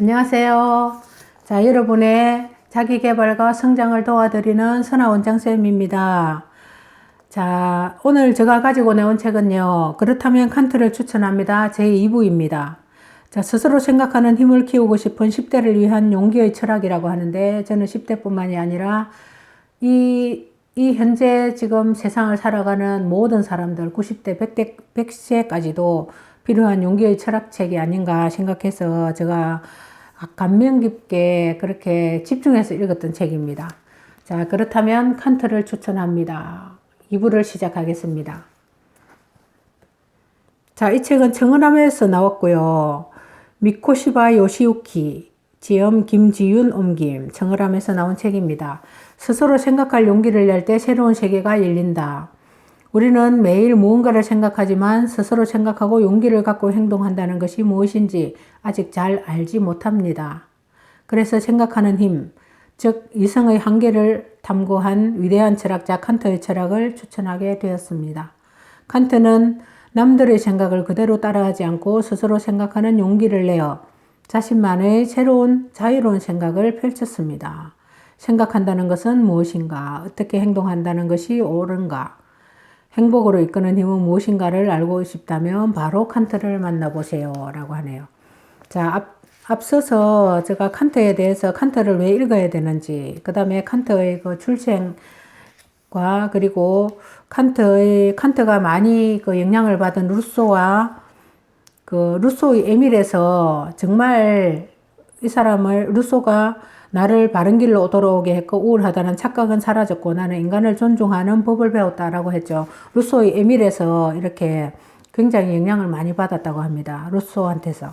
안녕하세요. 자, 여러분의 자기 개발과 성장을 도와드리는 선아 원장쌤입니다. 자, 오늘 제가 가지고 나온 책은요. 그렇다면 칸트를 추천합니다. 제2부입니다. 자, 스스로 생각하는 힘을 키우고 싶은 10대를 위한 용기의 철학이라고 하는데 저는 10대뿐만이 아니라 이, 이 현재 지금 세상을 살아가는 모든 사람들 90대, 100대, 100세까지도 필요한 용기의 철학책이 아닌가 생각해서 제가 감명 깊게 그렇게 집중해서 읽었던 책입니다. 자, 그렇다면 칸트를 추천합니다. 2부를 시작하겠습니다. 자, 이 책은 청은함에서 나왔고요. 미코시바 요시우키, 지엄 김지윤 옮김, 청을함에서 나온 책입니다. 스스로 생각할 용기를 낼 때 새로운 세계가 열린다. 우리는 매일 무언가를 생각하지만 스스로 생각하고 용기를 갖고 행동한다는 것이 무엇인지 아직 잘 알지 못합니다. 그래서 생각하는 힘, 즉 이성의 한계를 탐구한 위대한 철학자 칸트의 철학을 추천하게 되었습니다. 칸트는 남들의 생각을 그대로 따라하지 않고 스스로 생각하는 용기를 내어 자신만의 새로운 자유로운 생각을 펼쳤습니다. 생각한다는 것은 무엇인가? 어떻게 행동한다는 것이 옳은가? 행복으로 이끄는 힘은 무엇인가를 알고 싶다면 바로 칸트를 만나보세요. 라고 하네요. 자, 앞, 앞서서 제가 칸트에 대해서 칸트를 왜 읽어야 되는지, 그 다음에 칸트의 그 출생과 그리고 칸트의, 칸트가 많이 그 영향을 받은 루소와 그 루소의 에밀에서 정말 이 사람을 루소가 나를 바른 길로 오도록 했고 우울하다는 착각은 사라졌고 나는 인간을 존중하는 법을 배웠다라고 했죠. 루소의 에밀에서 이렇게 굉장히 영향을 많이 받았다고 합니다. 루소한테서.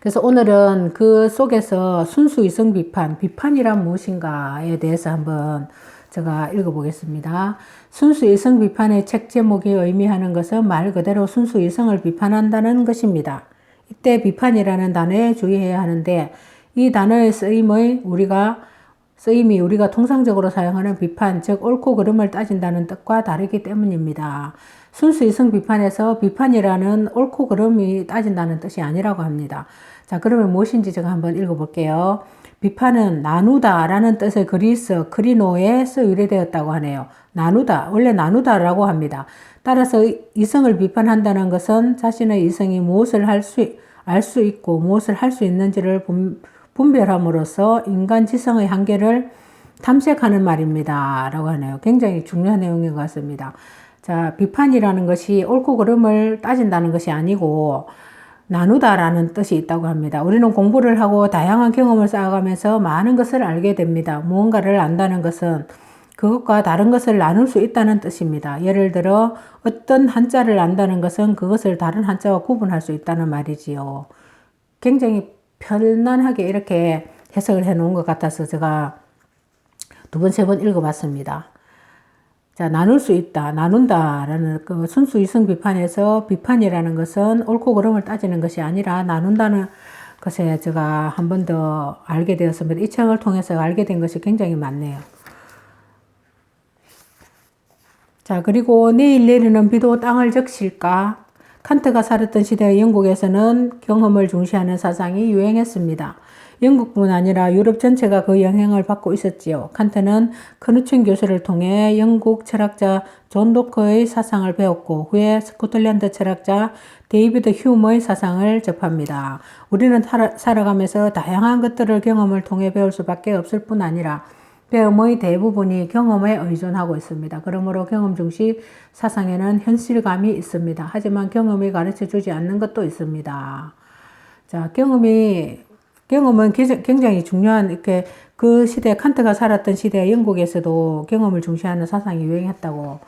그래서 오늘은 그 속에서 순수 이성 비판, 비판이란 무엇인가에 대해서 한번 제가 읽어보겠습니다. 순수 이성 비판의 책 제목이 의미하는 것은 말 그대로 순수 이성을 비판한다는 것입니다. 이때 비판이라는 단어에 주의해야 하는데 이 단어의 쓰임의 우리가 쓰임이 우리가 통상적으로 사용하는 비판, 즉 옳고 그름을 따진다는 뜻과 다르기 때문입니다. 순수 이성 비판에서 비판이라는 옳고 그름이 따진다는 뜻이 아니라고 합니다. 자, 그러면 무엇인지 제가 한번 읽어볼게요. 비판은 나누다 라는 뜻의 그리스 크리노에서 유래되었다고 하네요. 나누다, 원래 나누다라고 합니다. 따라서 이성을 비판한다는 것은 자신의 이성이 무엇을 할 수, 알 수 있고 무엇을 할 수 있는지를 본, 분별함으로써 인간 지성의 한계를 탐색하는 말입니다. 라고 하네요. 굉장히 중요한 내용인 것 같습니다. 자, 비판이라는 것이 옳고 그름을 따진다는 것이 아니고 나누다라는 뜻이 있다고 합니다. 우리는 공부를 하고 다양한 경험을 쌓아가면서 많은 것을 알게 됩니다. 무언가를 안다는 것은 그것과 다른 것을 나눌 수 있다는 뜻입니다. 예를 들어 어떤 한자를 안다는 것은 그것을 다른 한자와 구분할 수 있다는 말이지요. 굉장히 편안하게 이렇게 해석을 해 놓은 것 같아서 제가 두 번, 세 번 읽어봤습니다. 자, 나눌 수 있다, 나눈다 라는 그 순수 이성 비판에서 비판이라는 것은 옳고 그름을 따지는 것이 아니라 나눈다는 것에 제가 한 번 더 알게 되었습니다. 이 책을 통해서 알게 된 것이 굉장히 많네요. 자, 그리고 내일 내리는 비도 땅을 적실까? 칸트가 살았던 시대의 영국에서는 경험을 중시하는 사상이 유행했습니다. 영국뿐 아니라 유럽 전체가 그 영향을 받고 있었지요. 칸트는 커누춘 교수를 통해 영국 철학자 존 도커의 사상을 배웠고 후에 스코틀랜드 철학자 데이비드 휴머의 사상을 접합니다. 우리는 살아가면서 다양한 것들을 경험을 통해 배울 수밖에 없을 뿐 아니라 배움의 대부분이 경험에 의존하고 있습니다. 그러므로 경험 중시 사상에는 현실감이 있습니다. 하지만 경험이 가르쳐 주지 않는 것도 있습니다. 자, 경험이, 경험은 굉장히 중요한, 이렇게 그 시대, 칸트가 살았던 시대 영국에서도 경험을 중시하는 사상이 유행했다고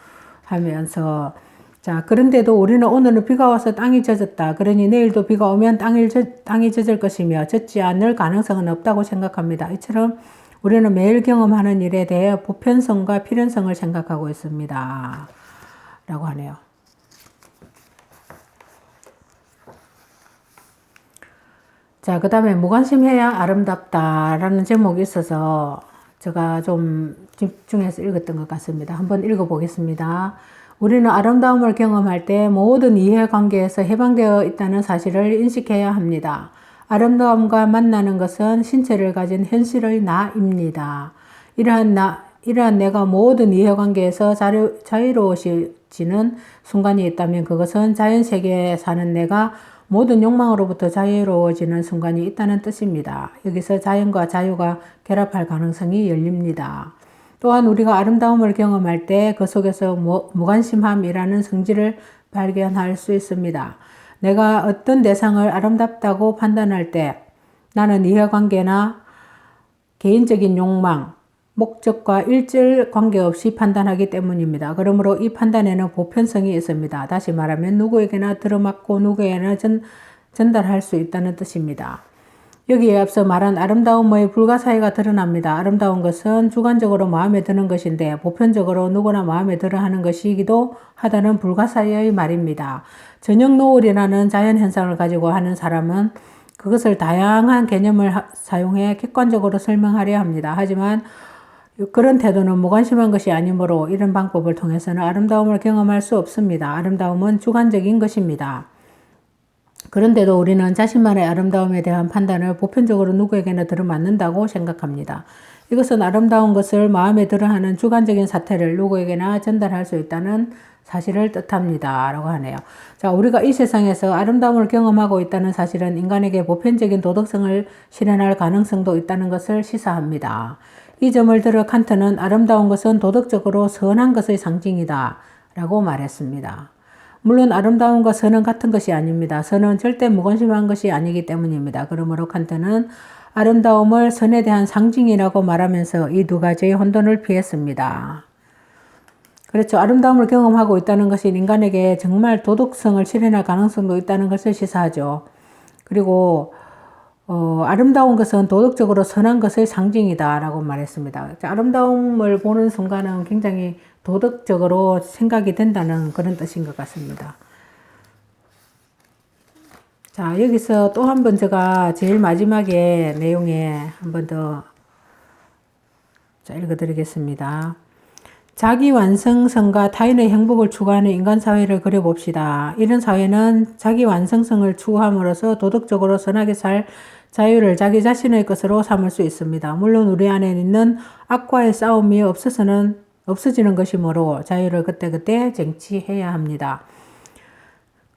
하면서, 자, 그런데도 우리는 오늘은 비가 와서 땅이 젖었다. 그러니 내일도 비가 오면 땅이, 젖, 땅이 젖을 것이며 젖지 않을 가능성은 없다고 생각합니다. 이처럼 우리는 매일 경험하는 일에 대해 보편성과 필연성을 생각하고 있습니다. 라고 하네요. 자, 그 다음에 무관심해야 아름답다라는 제목이 있어서 제가 좀 집중해서 읽었던 것 같습니다. 한번 읽어보겠습니다. 우리는 아름다움을 경험할 때 모든 이해관계에서 해방되어 있다는 사실을 인식해야 합니다. 아름다움과 만나는 것은 신체를 가진 현실의 나입니다. 이러한 나, 이러한 내가 모든 이해관계에서 자유, 자유로워지는 순간이 있다면 그것은 자연세계에 사는 내가 모든 욕망으로부터 자유로워지는 순간이 있다는 뜻입니다. 여기서 자연과 자유가 결합할 가능성이 열립니다. 또한 우리가 아름다움을 경험할 때 그 속에서 무, 무관심함이라는 성질을 발견할 수 있습니다. 내가 어떤 대상을 아름답다고 판단할 때 나는 이해관계나 개인적인 욕망, 목적과 일절 관계없이 판단하기 때문입니다. 그러므로 이 판단에는 보편성이 있습니다. 다시 말하면 누구에게나 들어맞고 누구에게나 전, 전달할 수 있다는 뜻입니다. 여기에 앞서 말한 아름다움의 불가사의가 드러납니다. 아름다운 것은 주관적으로 마음에 드는 것인데 보편적으로 누구나 마음에 들어 하는 것이기도 하다는 불가사의의 말입니다. 저녁 노을이라는 자연 현상을 가지고 하는 사람은 그것을 다양한 개념을 사용해 객관적으로 설명하려 합니다. 하지만 그런 태도는 무관심한 것이 아니므로 이런 방법을 통해서는 아름다움을 경험할 수 없습니다. 아름다움은 주관적인 것입니다. 그런데도 우리는 자신만의 아름다움에 대한 판단을 보편적으로 누구에게나 들어맞는다고 생각합니다. 이것은 아름다운 것을 마음에 들어하는 주관적인 사태를 누구에게나 전달할 수 있다는 사실을 뜻합니다. 라고 하네요. 자, 우리가 이 세상에서 아름다움을 경험하고 있다는 사실은 인간에게 보편적인 도덕성을 실현할 가능성도 있다는 것을 시사합니다. 이 점을 들어 칸트는 아름다운 것은 도덕적으로 선한 것의 상징이다. 라고 말했습니다. 물론 아름다움과 선은 같은 것이 아닙니다. 선은 절대 무관심한 것이 아니기 때문입니다. 그러므로 칸트는 아름다움을 선에 대한 상징이라고 말하면서 이 두 가지의 혼돈을 피했습니다. 그렇죠. 아름다움을 경험하고 있다는 것이 인간에게 정말 도덕성을 실현할 가능성도 있다는 것을 시사하죠. 그리고 어, 아름다운 것은 도덕적으로 선한 것의 상징이다라고 말했습니다. 아름다움을 보는 순간은 굉장히 도덕적으로 생각이 된다는 그런 뜻인 것 같습니다. 자, 여기서 또 한 번 제가 제일 마지막에 내용에 한 번 더 읽어드리겠습니다. 자기 완성성과 타인의 행복을 추구하는 인간 사회를 그려봅시다. 이런 사회는 자기 완성성을 추구함으로써 도덕적으로 선하게 살 자유를 자기 자신의 것으로 삼을 수 있습니다. 물론 우리 안에 있는 악과의 싸움이 없어서는 없어지는 것이므로 자유를 그때그때 쟁취해야 합니다.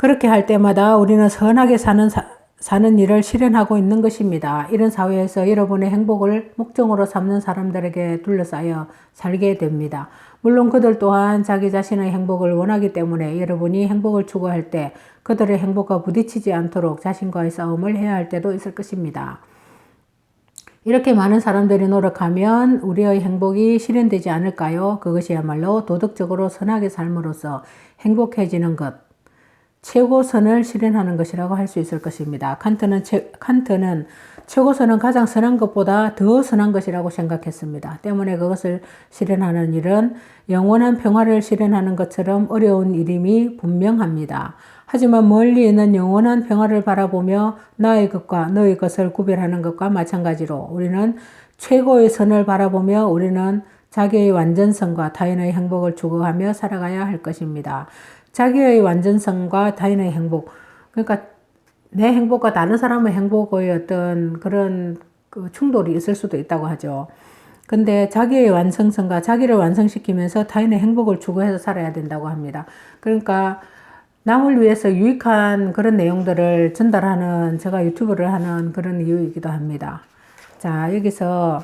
그렇게 할 때마다 우리는 선하게 사는 사, 사는 일을 실현하고 있는 것입니다. 이런 사회에서 여러분의 행복을 목적으로 삼는 사람들에게 둘러싸여 살게 됩니다. 물론 그들 또한 자기 자신의 행복을 원하기 때문에 여러분이 행복을 추구할 때 그들의 행복과 부딪히지 않도록 자신과의 싸움을 해야 할 때도 있을 것입니다. 이렇게 많은 사람들이 노력하면 우리의 행복이 실현되지 않을까요? 그것이야말로 도덕적으로 선하게 삶으로써 행복해지는 것, 최고선을 실현하는 것이라고 할 수 있을 것입니다. 칸트는, 최, 칸트는 최고선은 가장 선한 것보다 더 선한 것이라고 생각했습니다. 때문에 그것을 실현하는 일은 영원한 평화를 실현하는 것처럼 어려운 일임이 분명합니다. 하지만 멀리 있는 영원한 평화를 바라보며 나의 것과 너의 것을 구별하는 것과 마찬가지로 우리는 최고의 선을 바라보며 우리는 자기의 완전성과 타인의 행복을 추구하며 살아가야 할 것입니다. 자기의 완전성과 타인의 행복. 그러니까 내 행복과 다른 사람의 행복의 어떤 그런 그 충돌이 있을 수도 있다고 하죠. 근데 자기의 완성성과 자기를 완성시키면서 타인의 행복을 추구해서 살아야 된다고 합니다. 그러니까 남을 위해서 유익한 그런 내용들을 전달하는 제가 유튜브를 하는 그런 이유이기도 합니다. 자, 여기서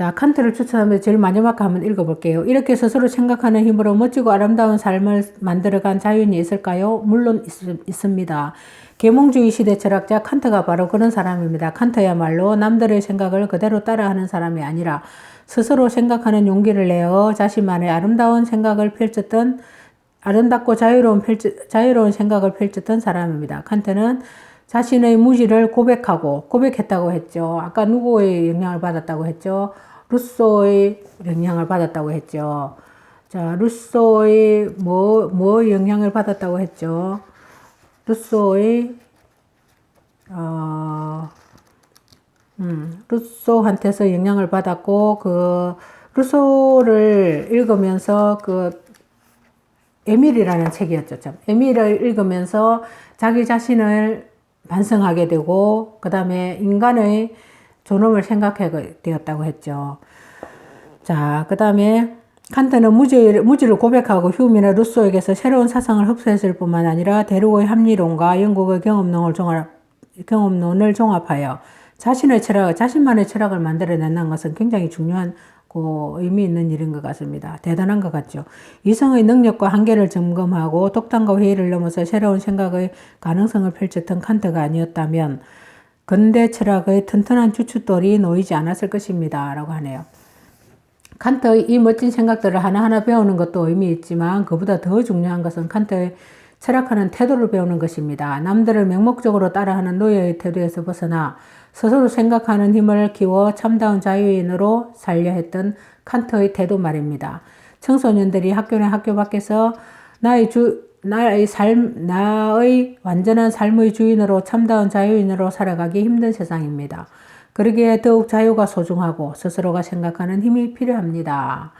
자, 칸트를 추천하면 제일 마지막 한번 읽어볼게요. 이렇게 스스로 생각하는 힘으로 멋지고 아름다운 삶을 만들어간 자연이 있을까요? 물론 있, 습니다 계몽주의 시대 철학자 칸트가 바로 그런 사람입니다. 칸트야말로 남들의 생각을 그대로 따라하는 사람이 아니라 스스로 생각하는 용기를 내어 자신만의 아름다운 생각을 펼쳤던 아름답고 자유로운 펼쳐, 자유로운 생각을 펼쳤던 사람입니다. 칸트는 자신의 무지를 고백하고 고백했다고 했죠. 아까 누구의 영향을 받았다고 했죠? 루소의 영향을 받았다고 했죠. 자, 루소의 뭐, 뭐 영향을 받았다고 했죠? 루소의, 어, 음, 루소한테서 영향을 받았고 그 루소를 읽으면서 그 에밀이라는 책이었죠. 참. 에밀을 읽으면서 자기 자신을 반성하게 되고 그 다음에 인간의 존엄을 생각하게 되었다고 했죠. 자, 그 다음에 칸트는 무지, 무지를 고백하고 휴미나 루소에게서 새로운 사상을 흡수했을 뿐만 아니라 대륙의 합리론과 영국의 경험론을 종합, 경험론을 종합하여 자신의 철학, 자신만의 철학을 만들어낸다는 것은 굉장히 중요한 그 의미 있는 일인 것 같습니다. 대단한 것 같죠. 이성의 능력과 한계를 점검하고 독단과 회의를 넘어서 새로운 생각의 가능성을 펼쳤던 칸트가 아니었다면 근대 철학의 튼튼한 주춧돌이 놓이지 않았을 것입니다. 라고 하네요. 칸트의 이 멋진 생각들을 하나하나 배우는 것도 의미 있지만 그보다 더 중요한 것은 칸트의 철학하는 태도를 배우는 것입니다. 남들을 맹목적으로 따라하는 노예의 태도에서 벗어나 스스로 생각하는 힘을 키워 참다운 자유인으로 살려 했던 칸트의 태도 말입니다. 청소년들이 학교나 학교 밖에서 나의 주, 나의 삶, 나의 완전한 삶의 주인으로 참다운 자유인으로 살아가기 힘든 세상입니다. 그러기에 더욱 자유가 소중하고 스스로가 생각하는 힘이 필요합니다.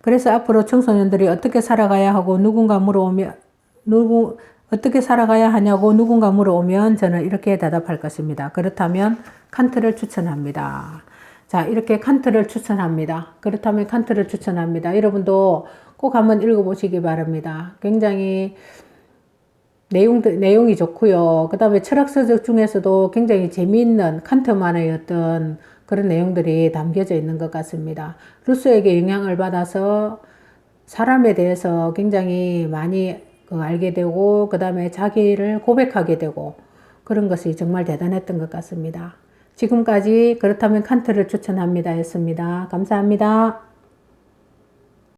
그래서 앞으로 청소년들이 어떻게 살아가야 하고 누군가 물어오면 누구 어떻게 살아가야 하냐고 누군가 물어오면 저는 이렇게 대답할 것입니다. 그렇다면 칸트를 추천합니다. 자, 이렇게 칸트를 추천합니다. 그렇다면 칸트를 추천합니다. 여러분도 꼭 한번 읽어보시기 바랍니다. 굉장히 내용, 내용이 좋고요. 그 다음에 철학서적 중에서도 굉장히 재미있는 칸트만의 어떤 그런 내용들이 담겨져 있는 것 같습니다. 루소에게 영향을 받아서 사람에 대해서 굉장히 많이 그 알게 되고, 그 다음에 자기를 고백하게 되고, 그런 것이 정말 대단했던 것 같습니다. 지금까지 그렇다면 칸트를 추천합니다. 였습니다. 감사합니다.